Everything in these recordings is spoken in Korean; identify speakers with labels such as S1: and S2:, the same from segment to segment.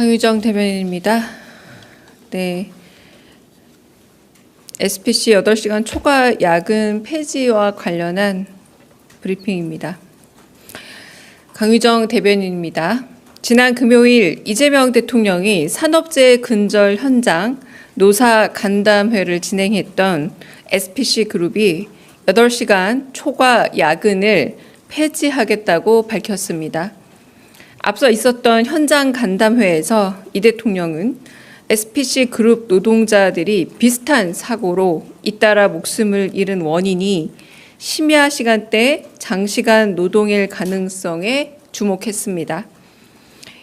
S1: 강유정 대변인입니다. 네. SPC 8시간 초과 야근 폐지와 관련한 브리핑입니다. 강유정 대변인입니다. 지난 금요일 이재명 대통령이 산업재해 근절 현장 노사 간담회를 진행했던 SPC 그룹이 8시간 초과 야근을 폐지하겠다고 밝혔습니다. 앞서 있었던 현장 간담회에서 이 대통령은 SPC 그룹 노동자들이 비슷한 사고로 잇따라 목숨을 잃은 원인이 심야 시간대 장시간 노동일 가능성에 주목했습니다.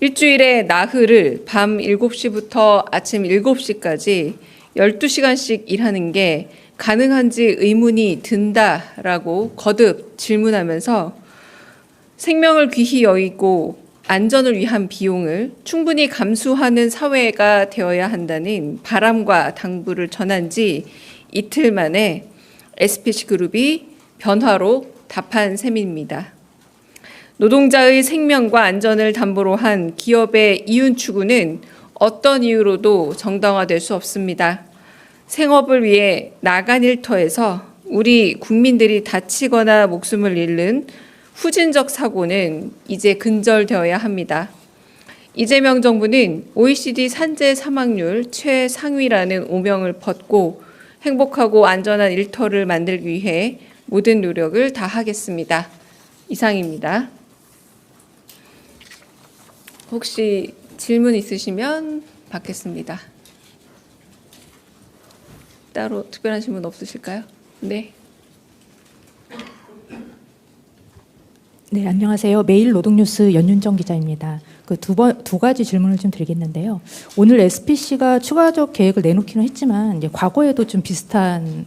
S1: 일주일에 나흘을 밤 7시부터 아침 7시까지 12시간씩 일하는 게 가능한지 의문이 든다라고 거듭 질문하면서 생명을 귀히 여기고 안전을 위한 비용을 충분히 감수하는 사회가 되어야 한다는 바람과 당부를 전한 지 이틀 만에 SPC 그룹이 변화로 답한 셈입니다. 노동자의 생명과 안전을 담보로 한 기업의 이윤 추구는 어떤 이유로도 정당화될 수 없습니다. 생업을 위해 나간 일터에서 우리 국민들이 다치거나 목숨을 잃는 후진적 사고는 이제 근절되어야 합니다. 이재명 정부는 OECD 산재 사망률 최상위라는 오명을 벗고 행복하고 안전한 일터를 만들기 위해 모든 노력을 다하겠습니다. 이상입니다. 혹시 질문 있으시면 받겠습니다. 따로 특별한 질문 없으실까요? 네.
S2: 네, 안녕하세요. 매일 노동뉴스 연윤정 기자입니다. 그두번두 가지 질문을 좀 드리겠는데요. 오늘 SPC가 추가적 계획을 내놓기는 했지만 과거에도 좀 비슷한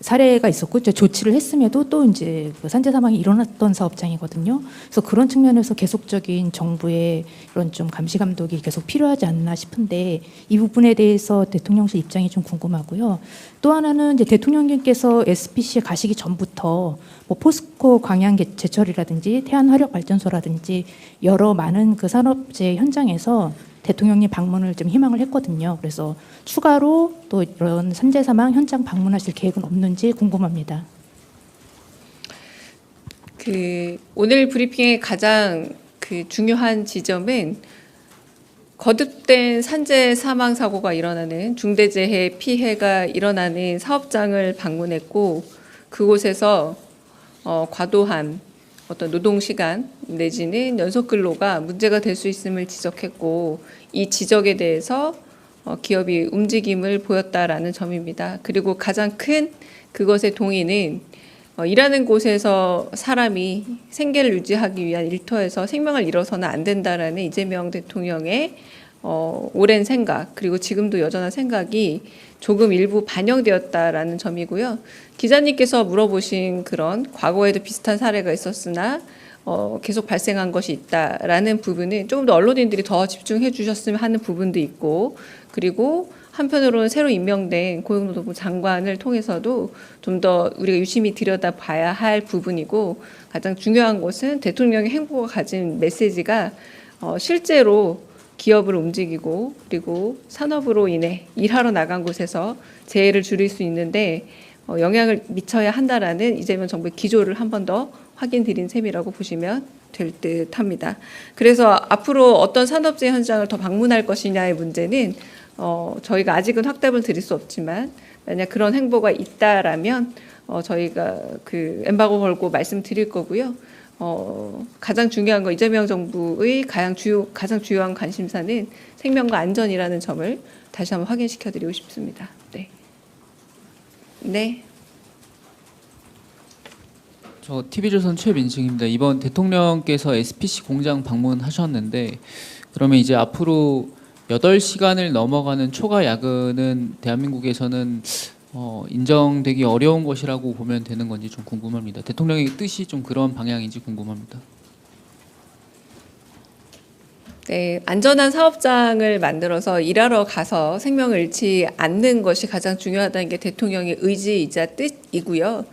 S2: 사례가 있었고 조치를 했음에도 또 이제 그 산재 사망이 일어났던 사업장이거든요. 그래서 그런 측면에서 계속적인 정부의 이런 좀 감시 감독이 계속 필요하지 않나 싶은데 이 부분에 대해서 대통령실 입장이 좀 궁금하고요. 또 하나는 이제 대통령님께서 SPC에 가시기 전부터 뭐 포스코 광양 개- 제철이라든지 태안 화력 발전소라든지 여러 많은 그 산업재 현장에서 대통령님 방문을 좀 희망을 했거든요. 그래서 추가로 또 이런 산재 사망 현장 방문하실 계획은 없는지 궁금합니다.
S1: 그 오늘 브리핑의 가장 그 중요한 지점은 거듭된 산재 사망 사고가 일어나는 중대재해 피해가 일어나는 사업장을 방문했고 그곳에서 어, 과도한 어떤 노동 시간 내지는 연속 근로가 문제가 될 수 있음을 지적했고 이 지적에 대해서 어, 기업이 움직임을 보였다라는 점입니다. 그리고 가장 큰 그것의 동의는 어, 일하는 곳에서 사람이 생계를 유지하기 위한 일터에서 생명을 잃어서는 안 된다라는 이재명 대통령의 어, 오랜 생각 그리고 지금도 여전한 생각이 조금 일부 반영되었다라는 점이고요. 기자님께서 물어보신 그런 과거에도 비슷한 사례가 있었으나 어, 계속 발생한 것이 있다라는 부분은 조금 더 언론인들이 더 집중해 주셨으면 하는 부분도 있고 그리고 한편으로는 새로 임명된 고용노동부 장관을 통해서도 좀 더 우리가 유심히 들여다봐야 할 부분이고 가장 중요한 것은 대통령의 행보가 가진 메시지가 어, 실제로 기업을 움직이고 그리고 산업으로 인해 일하러 나간 곳에서 재해를 줄일 수 있는데 어, 영향을 미쳐야 한다라는 이재명 정부의 기조를 한 번 더 확인 드린 셈이라고 보시면 될 듯합니다. 그래서 앞으로 어떤 산업재 현장을 더 방문할 것이냐의 문제는 어, 저희가 아직은 확답을 드릴 수 없지만 만약 그런 행보가 있다라면 어, 저희가 그 엠바고 걸고 말씀드릴 거고요. 어, 가장 중요한 거 이재명 정부의 가장 주요 가장 주요한 관심사는 생명과 안전이라는 점을 다시 한번 확인시켜 드리고 싶습니다. 네. 네.
S3: 저 TV조선 최민식입니다. 이번 대통령께서 SPC 공장 방문하셨는데 그러면 이제 앞으로 8시간을 넘어가는 초과 야근은 대한민국에서는 어, 인정되기 어려운 것이라고 보면 되는 건지 좀 궁금합니다. 대통령의 뜻이 좀 그런 방향인지 궁금합니다.
S1: 네, 안전한 사업장을 만들어서 일하러 가서 생명을 잃지 않는 것이 가장 중요하다는 게 대통령의 의지이자 뜻이고요.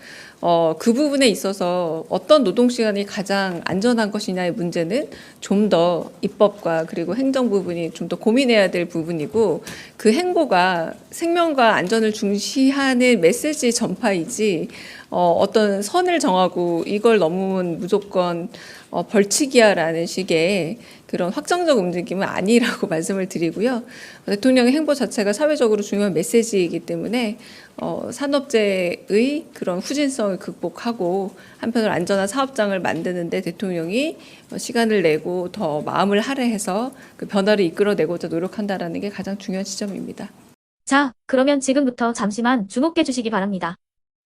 S1: 어, 그 부분에 있어서 어떤 노동 시간이 가장 안전한 것이냐의 문제는 좀 더 입법과 그리고 행정 부분이 좀 더 고민해야 될 부분이고 그 행보가 생명과 안전을 중시하는 메시지 전파이지 어, 어떤 선을 정하고 이걸 넘으면 무조건 어, 벌칙이야라는 식의 그런 확정적 움직임은 아니라고 말씀을 드리고요. 대통령의 행보 자체가 사회적으로 중요한 메시지이기 때문에 어, 산업재의 그런 후진성을 극복하고 한편으로 안전한 사업장을 만드는데 대통령이 어, 시간을 내고 더 마음을 할애해서 그 변화를 이끌어내고자 노력한다라는 게 가장 중요한 지점입니다.
S4: 자, 그러면 지금부터 잠시만 주목해 주시기 바랍니다.